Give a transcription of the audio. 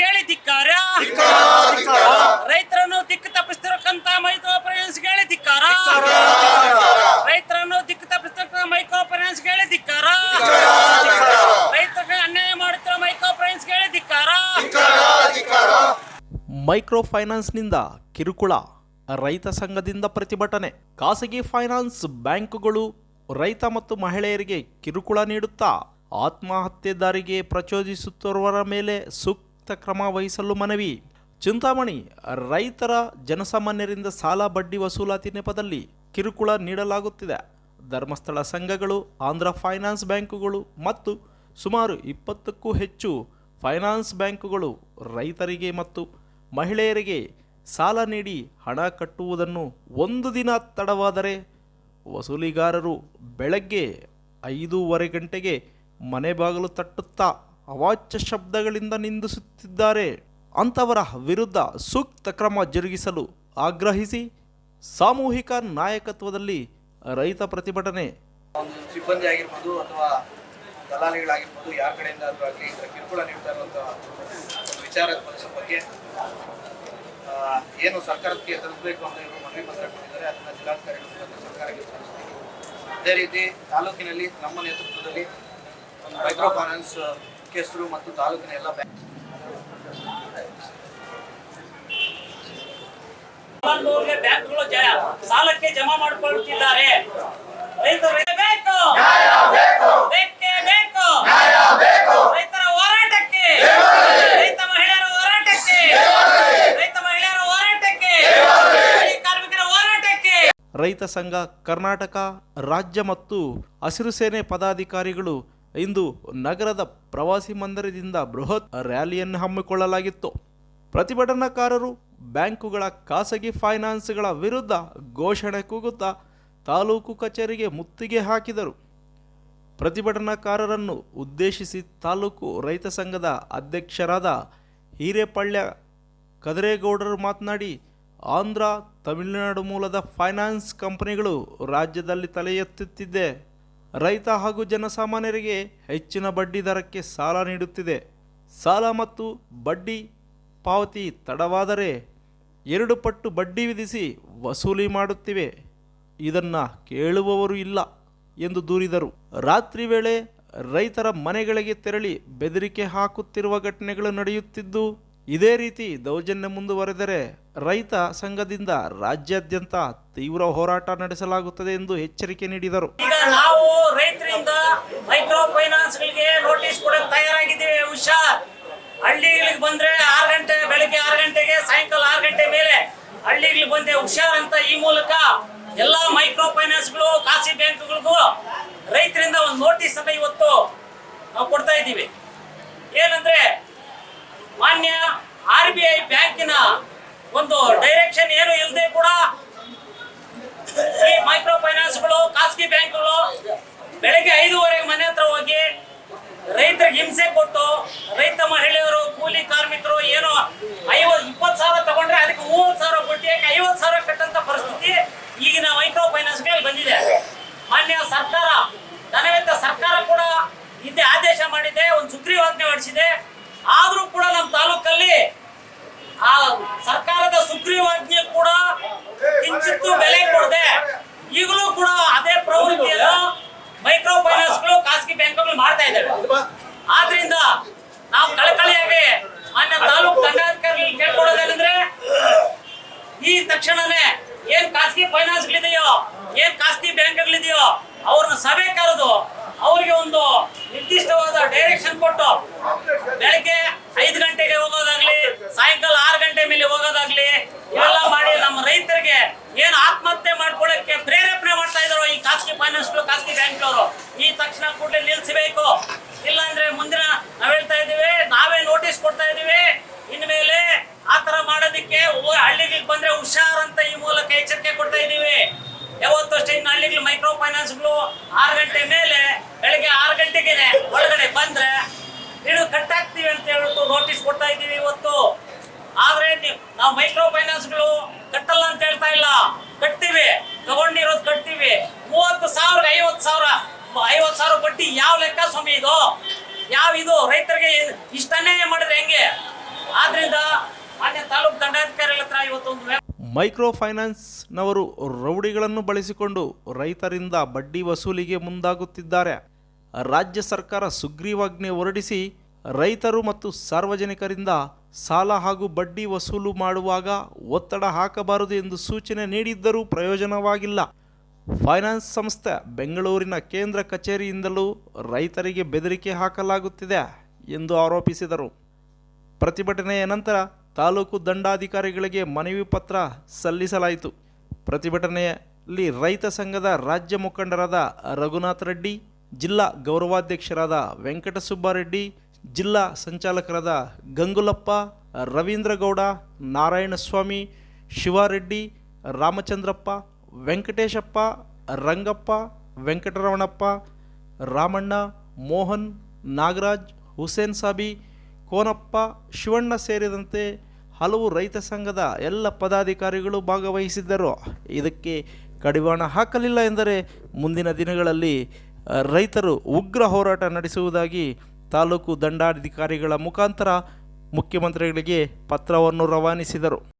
ಹೇಳಿ ಧಿಕ್ಕಾರ. ರೈತರನ್ನು ದಿಕ್ಕು ತಪ್ಪಿಸ್ತಿರಕ್ಕಂತ ಮೈಕ್ರೋ ಫೈನಾನ್ಸ್ ಹೇಳಿ ಧಿಕ್ಕಾರ. ರೈತರನ್ನು ದಿಕ್ಕು ತಪ್ಪಿಸ್ತಿರಕ್ಕ ಮೈಕ್ರೋ ಫೈನಾನ್ಸ್ ಹೇಳಿ ಧಿಕ್ಕಾರ. ರೈತರಿಗೆ ಅನ್ಯಾಯ ಮಾಡುತ್ತಿರೋ ಮೈಕ್ರೋ ಫೈನಾನ್ಸ್ ಹೇಳಿ ಧಿಕ್ಕಾರ. ಮೈಕ್ರೋ ಫೈನಾನ್ಸ್ನಿಂದ ಕಿರುಕುಳ, ರೈತ ಸಂಘದಿಂದ ಪ್ರತಿಭಟನೆ, ಖಾಸಗಿ ಫೈನಾನ್ಸ್ ಬ್ಯಾಂಕುಗಳು ರೈತ ಮತ್ತು ಮಹಿಳೆಯರಿಗೆ ಕಿರುಕುಳ ನೀಡುತ್ತಾ ಆತ್ಮಹತ್ಯೆ ದಾರಿಗೆ ಪ್ರಚೋದಿಸುತ್ತಿರುವವರ ಮೇಲೆ ಸೂಕ್ತ ಕ್ರಮ ವಹಿಸಲು ಮನವಿ. ಚಿಂತಾಮಣಿ, ರೈತರ ಜನಸಾಮಾನ್ಯರಿಂದ ಸಾಲ ಬಡ್ಡಿ ವಸೂಲಾತಿ ನೆಪದಲ್ಲಿ ಕಿರುಕುಳ ನೀಡಲಾಗುತ್ತಿದೆ. ಧರ್ಮಸ್ಥಳ ಸಂಘಗಳು, ಆಂಧ್ರ ಫೈನಾನ್ಸ್ ಬ್ಯಾಂಕುಗಳು ಮತ್ತು ಸುಮಾರು ಇಪ್ಪತ್ತಕ್ಕೂ ಹೆಚ್ಚು ಫೈನಾನ್ಸ್ ಬ್ಯಾಂಕುಗಳು ರೈತರಿಗೆ ಮತ್ತು ಮಹಿಳೆಯರಿಗೆ ಸಾಲ ನೀಡಿ ಹಣ ಕಟ್ಟುವುದನ್ನು ಒಂದು ದಿನ ತಡವಾದರೆ ವಸೂಲಿಗಾರರು ಬೆಳಗ್ಗೆ ಐದೂವರೆ ಗಂಟೆಗೆ ಮನೆ ಬಾಗಿಲು ತಟ್ಟುತ್ತಾ ಅವಾಚ್ಯ ಶಬ್ದಗಳಿಂದ ನಿಂದಿಸುತ್ತಿದ್ದಾರೆ. ಅಂಥವರ ವಿರುದ್ಧ ಸೂಕ್ತ ಕ್ರಮ ಜರುಗಿಸಲು ಆಗ್ರಹಿಸಿ ಸಾಮೂಹಿಕ ನಾಯಕತ್ವದಲ್ಲಿ ರೈತ ಪ್ರತಿಭಟನೆ. ಒಂದು ಸಿಬ್ಬಂದಿ ಆಗಿರ್ಬೋದು ಅಥವಾ ದಲಾಲಿಗಳಾಗಿರ್ಬೋದು ಯಾರ ಕಡೆಯಿಂದ ಆಗಲಿ ಕಿರುಕುಳ ನೀಡ್ತಾ ಇರುವಂಥ ವಿಚಾರ ಬಗ್ಗೆ. ಏನು ಸರ್ಕಾರಕ್ಕೆ ತಲುಪಬೇಕು ಅಂತ ಇವರು ಮನವಿ ಪತ್ರ ಕೊಟ್ಟಿದ್ದಾರೆ. ಅದನ್ನು ಜಿಲ್ಲಾಧಿಕಾರಿಗಳು ಸರ್ಕಾರಕ್ಕೆ ಸಲ್ಲಿಸ್ತೀವಿ. ಅದೇ ರೀತಿ ತಾಲೂಕಿನಲ್ಲಿ ನಮ್ಮ ನೇತೃತ್ವದಲ್ಲಿ ಒಂದು ಮೈಕ್ರೋ ಫೈನಾನ್ಸ್ ಮುಖ್ಯಸ್ಥರು ಮತ್ತು ತಾಲೂಕಿನ ಎಲ್ಲ ಬ್ಯಾಂಕ್ಗಳು ಜಯ ಸಾಲಕ್ಕೆ ಜಮಾ ಮಾಡಿಕೊಳ್ಳುತ್ತಿದ್ದಾರೆ ರೈತರು ಬೇಕು. ಬೇಕೇ ಬೇಕು. ರೈತರ ಹೋರಾಟಕ್ಕೆ. ರೈತ ಮಹಿಳೆಯರ ಹೋರಾಟಕ್ಕೆ. ರೈತ ಮಹಿಳೆಯರ ಹೋರಾಟಕ್ಕೆ. ಕೂಲಿ ಕಾರ್ಮಿಕರ ಹೋರಾಟಕ್ಕೆ. ರೈತ ಸಂಘ ಕರ್ನಾಟಕ ರಾಜ್ಯ ಮತ್ತು ಹಸಿರು ಸೇನೆ ಪದಾಧಿಕಾರಿಗಳು ಇಂದು ನಗರದ ಪ್ರವಾಸಿ ಮಂದಿರದಿಂದ ಬೃಹತ್ ರ್ಯಾಲಿಯನ್ನು ಹಮ್ಮಿಕೊಳ್ಳಲಾಗಿತ್ತು. ಪ್ರತಿಭಟನಾಕಾರರು ಬ್ಯಾಂಕುಗಳ ಖಾಸಗಿ ಫೈನಾನ್ಸ್ಗಳ ವಿರುದ್ಧ ಘೋಷಣೆ ಕೂಗುತ್ತಾ ತಾಲೂಕು ಕಚೇರಿಗೆ ಮುತ್ತಿಗೆ ಹಾಕಿದರು. ಪ್ರತಿಭಟನಾಕಾರರನ್ನು ಉದ್ದೇಶಿಸಿ ತಾಲೂಕು ರೈತ ಸಂಘದ ಅಧ್ಯಕ್ಷರಾದ ಹಿರೇಪಳ್ಯ ಕದರೇಗೌಡರು ಮಾತನಾಡಿ, ಆಂಧ್ರ, ತಮಿಳುನಾಡು ಮೂಲದ ಫೈನಾನ್ಸ್ ಕಂಪನಿಗಳು ರಾಜ್ಯದಲ್ಲಿ ತಲೆ ಎತ್ತುತ್ತಿದೆ ರೈತ ಹಾಗೂ ಜನಸಾಮಾನ್ಯರಿಗೆ ಹೆಚ್ಚಿನ ಬಡ್ಡಿ ದರಕ್ಕೆ ಸಾಲ ನೀಡುತ್ತಿದೆ. ಸಾಲ ಮತ್ತು ಬಡ್ಡಿ ಪಾವತಿ ತಡವಾದರೆ ಎರಡು ಪಟ್ಟು ಬಡ್ಡಿ ವಿಧಿಸಿ ವಸೂಲಿ ಮಾಡುತ್ತಿವೆ. ಇದನ್ನು ಕೇಳುವವರು ಇಲ್ಲ ಎಂದು ದೂರಿದರು. ರಾತ್ರಿ ವೇಳೆ ರೈತರ ಮನೆಗಳಿಗೆ ತೆರಳಿ ಬೆದರಿಕೆ ಹಾಕುತ್ತಿರುವ ಘಟನೆಗಳು ನಡೆಯುತ್ತಿದ್ದು ಇದೇ ರೀತಿ ದೌರ್ಜನ್ಯ ಮುಂದುವರೆದರೆ ರೈತ ಸಂಘದಿಂದ ರಾಜ್ಯಾದ್ಯಂತ ತೀವ್ರ ಹೋರಾಟ ನಡೆಸಲಾಗುತ್ತದೆ ಎಂದು ಎಚ್ಚರಿಕೆ ನೀಡಿದರು. ಈಗ ನಾವು ರೈತರಿಂದ ಮೈಕ್ರೋ ಫೈನಾನ್ಸ್ಗಳಿಗೆ ನೋಟಿಸ್ ಕೊಡಕ್ಕೆ ತಯಾರಾಗಿದ್ದೀವಿ. ಹುಷಾರ್. ಹಳ್ಳಿಗಳಿಗೆ ಬಂದ್ರೆ ಆರು ಗಂಟೆ, ಬೆಳಿಗ್ಗೆ ಆರು ಗಂಟೆಗೆ, ಸಾಯಂಕಾಲ ಆರು ಗಂಟೆ ಮೇಲೆ ಹಳ್ಳಿಗಳಿಗೆ ಬಂದೆ ಹುಷಾರ್ ಅಂತ ಈ ಮೂಲಕ ಎಲ್ಲಾ ಮೈಕ್ರೋ ಫೈನಾನ್ಸ್ಗಳು ಖಾಸಗಿ ಬ್ಯಾಂಕ್ಗಳಿಗೂ ರೈತರಿಂದ ಒಂದು ನೋಟಿಸ್ ಅನ್ನ ಇವತ್ತು ನಾವು ಕೊಡ್ತಾ ಇದ್ದೀವಿ. ಏನಂದ್ರೆ ಮಾನ್ಯ ಆರ್ ಬಿ ಐ ಬ್ಯಾಂಕಿನ ಒಂದು ಡೈರೆಕ್ಷನ್ ಏನು ಇಲ್ಲದೆ ಕೂಡ ಈ ಮೈಕ್ರೋ ಫೈನಾನ್ಸ್ಗಳು ಖಾಸಗಿ ಬ್ಯಾಂಕ್ಗಳು ಬೆಳಗ್ಗೆ ಐದೂವರೆಗೆ ಮನೆ ಹತ್ರ ಹೋಗಿ ರೈತರಿಗೆ ಹಿಂಸೆ ಕೊಟ್ಟು ರೈತ ಮಹಿಳೆಯರು, ಕೂಲಿ ಕಾರ್ಮಿಕರು ಏನೋ ಐವತ್ ಇಪ್ಪತ್ತು ಸಾವಿರ ತಗೊಂಡ್ರೆ ಅದಕ್ಕೆ ಮೂವತ್ತು ಸಾವಿರ ಬಡ್ಡಿಯಾಗಿ ಐವತ್ತು ಸಾವಿರ ಕಟ್ಟಂತ ಪರಿಸ್ಥಿತಿ ಈಗಿನ ಮೈಕ್ರೋ ಫೈನಾನ್ಸ್ಗಳಲ್ಲಿ ಬಂದಿದೆ. ಮಾನ್ಯ ಸರ್ಕಾರ ಧನವೆತ್ತ ಸರ್ಕಾರ ಕೂಡ ಹಿಂದೆ ಆದೇಶ ಮಾಡಿದೆ, ಒಂದು ಸುಗ್ರೀವಾಜ್ಞೆ ಹೊರಡಿಸಿದೆ. ಆದ್ರೂ ಕೂಡ ನಮ್ಮ ತಾಲೂಕಲ್ಲಿ ಆ ಸರ್ಕಾರದ ಸುಗ್ರೀವಾಜ್ಞೆ ಕೂಡ ಕಿಂಚಿತ್ತು ಬೆಲೆ ಕೊಡದೆ. ಈಗಲೂ ಕೂಡ ಅದೇ ಪ್ರವೃತ್ತಿಯನ್ನು ಮೈಕ್ರೋ ಫೈನಾನ್ಸ್ಗಳು ಖಾಸಗಿ ಬ್ಯಾಂಕ್ಗಳು ಮಾಡ್ತಾ ಇದ್ದಾವೆ. ಆದ್ರಿಂದ ನಾವು ಕಳಕಳಿಯಾಗಿ ಮಾನ್ಯ ತಾಲೂಕು ದಂಡಾಧಿಕಾರಿ ಕೇಳ್ಕೊಳ್ಳೋದೇನೆಂದ್ರೆ ಈ ತಕ್ಷಣನೇ ಏನ್ ಖಾಸಗಿ ಫೈನಾನ್ಸ್ಗಳಿದೆಯೋ ಏನ್ ಖಾಸಗಿ ಬ್ಯಾಂಕ್ಗಳಿದೆಯೋ ಅವ್ರನ್ನ ಸಭೆ ಕರೆದು ಅವ್ರಿಗೆ ಒಂದು ನಿರ್ದಿಷ್ಟವಾದ ಡೈರೆಕ್ಷನ್ ಕೊಟ್ಟು ಬೆಳಗ್ಗೆ ಐದು ಗಂಟೆಗೆ ಹೋಗೋದಾಗ್ಲಿ ಸಾಯಂಕಾಲ ಆರು ಗಂಟೆ ಮೇಲೆ ಹೋಗೋದಾಗ್ಲಿ ಇವೆಲ್ಲ ಮಾಡಿ ನಮ್ಮ ರೈತರಿಗೆ ಏನು ಆತ್ಮಹತ್ಯೆ ಮಾಡ್ಕೊಳ್ಳಕ್ಕೆ ಪ್ರೇರೇಪಣೆ ಮಾಡ್ತಾ ಇದಾರೋ ಈ ಖಾಸಗಿ ಫೈನಾನ್ಸ್ಗಳು ಖಾಸಗಿ ಬ್ಯಾಂಕ್ನವರು ಈ ತಕ್ಷಣ ಕೂಡಲೇ ಇಲ್ಲಾಂದ್ರೆ ಮುಂದಿನ ನಾವ್ ಹೇಳ್ತಾ ಇದೀವಿ ನಾವೇ ನೋಟಿಸ್ ಕೊಡ್ತಾ ಇದೀವಿ ಇನ್ಮೇಲೆ ಆತರ ತರ ಮಾಡೋದಕ್ಕೆ ಹಳ್ಳಿಗಳಿಗೆ ಬಂದ್ರೆ ಹುಷಾರ್ ಅಂತ ಈ ಮೂಲಕ ಎಚ್ಚರಿಕೆ ಕೊಡ್ತಾ ಇದೀವಿ ಯಾವತ್ತಷ್ಟೇ ಇನ್ನು ಹಳ್ಳಿಗಳು ಮೈಕ್ರೋ ಫೈನಾನ್ಸ್ಗಳು ಆರು ಗಂಟೆ ಮೇಲೆ ಬೆಳಗ್ಗೆ ಆರು ಗಂಟೆಗೆನೆ ಒಳಗಡೆ ಬಂದ್ರೆ ಇದು ಕಟ್ ಆಗ್ತೀವಿ ಅಂತ ಹೇಳ್ಬಿಟ್ಟು ನೋಟಿಸ್ ಕೊಡ್ತಾ ಇದೀವಿ ಇವತ್ತು. ಆದ್ರೆ ನೀವ್- ನಾವು ಮೈಕ್ರೋ ಫೈನಾನ್ಸ್ಗಳು ಕಟ್ಟಲ್ಲ ಅಂತ ಹೇಳ್ತಾ ಇಲ್ಲ. ಕಟ್ತೀವಿ. ತಗೊಂಡಿರೋದು ಕಟ್ತೀವಿ. ಮೂವತ್ತು ಸಾವಿರ ಐವತ್ತು ಸಾವಿರ ಐವತ್ತು ಸಾವಿರ ಬಡ್ಡಿ ಯಾವ ಲೆಕ್ಕ ಸ್ವಾಮಿ ಇದು? ಯಾವ ಇದು? ರೈತರಿಗೆ ಇಷ್ಟನೇ ಮಾಡಿದ್ರೆ ಹೆಂಗೆ? ಆದ್ರಿಂದ ಮಾನ್ಯ ತಾಲೂಕು ದಂಡಾಧಿಕಾರಿಗಳ ಹತ್ರ ಇವತ್ತೊಂದು ಒಂದು ಮೈಕ್ರೋ ಫೈನಾನ್ಸ್ನವರು ರೌಡಿಗಳನ್ನು ಬಳಸಿಕೊಂಡು ರೈತರಿಂದ ಬಡ್ಡಿ ವಸೂಲಿಗೆ ಮುಂದಾಗುತ್ತಿದ್ದಾರೆ. ರಾಜ್ಯ ಸರ್ಕಾರ ಸುಗ್ರೀವಾಜ್ಞೆ ಹೊರಡಿಸಿ ರೈತರು ಮತ್ತು ಸಾರ್ವಜನಿಕರಿಂದ ಸಾಲ ಹಾಗೂ ಬಡ್ಡಿ ವಸೂಲು ಮಾಡುವಾಗ ಒತ್ತಡ ಹಾಕಬಾರದು ಎಂದು ಸೂಚನೆ ನೀಡಿದ್ದರೂ ಪ್ರಯೋಜನವಾಗಿಲ್ಲ. ಫೈನಾನ್ಸ್ ಸಂಸ್ಥೆ ಬೆಂಗಳೂರಿನ ಕೇಂದ್ರ ಕಚೇರಿಯಿಂದಲೂ ರೈತರಿಗೆ ಬೆದರಿಕೆ ಹಾಕಲಾಗುತ್ತಿದೆ ಎಂದು ಆರೋಪಿಸಿದರು. ಪ್ರತಿಭಟನೆಯ ನಂತರ ತಾಲೂಕು ದಂಡಾಧಿಕಾರಿಗಳಿಗೆ ಮನವಿ ಪತ್ರ ಸಲ್ಲಿಸಲಾಯಿತು. ಪ್ರತಿಭಟನೆಯಲ್ಲಿ ರೈತ ಸಂಘದ ರಾಜ್ಯ ಮುಖಂಡರಾದ ರಘುನಾಥ್ ರೆಡ್ಡಿ, ಜಿಲ್ಲಾ ಗೌರವಾಧ್ಯಕ್ಷರಾದ ವೆಂಕಟಸುಬ್ಬಾರೆಡ್ಡಿ, ಜಿಲ್ಲಾ ಸಂಚಾಲಕರಾದ ಗಂಗುಲಪ್ಪ, ರವೀಂದ್ರಗೌಡ, ನಾರಾಯಣಸ್ವಾಮಿ, ಶಿವಾರೆಡ್ಡಿ, ರಾಮಚಂದ್ರಪ್ಪ ವೆಂಕಟೇಶಪ್ಪ, ರಂಗಪ್ಪ, ವೆಂಕಟರಮಣಪ್ಪ, ರಾಮಣ್ಣ, ಮೋಹನ್, ನಾಗರಾಜ್, ಹುಸೇನ್ ಸಾಬಿ, ಕೋನಪ್ಪ, ಶಿವಣ್ಣ ಸೇರಿದಂತೆ ಹಲವು ರೈತ ಸಂಘದ ಎಲ್ಲ ಪದಾಧಿಕಾರಿಗಳು ಭಾಗವಹಿಸಿದ್ದರು. ಇದಕ್ಕೆ ಕಡಿವಾಣ ಹಾಕಲಿಲ್ಲ ಎಂದರೆ ಮುಂದಿನ ದಿನಗಳಲ್ಲಿ ರೈತರು ಉಗ್ರ ಹೋರಾಟ ನಡೆಸುವುದಾಗಿ ತಾಲೂಕು ದಂಡಾಧಿಕಾರಿಗಳ ಮುಖಾಂತರ ಮುಖ್ಯಮಂತ್ರಿಗಳಿಗೆ ಪತ್ರವನ್ನು ರವಾನಿಸಿದರು.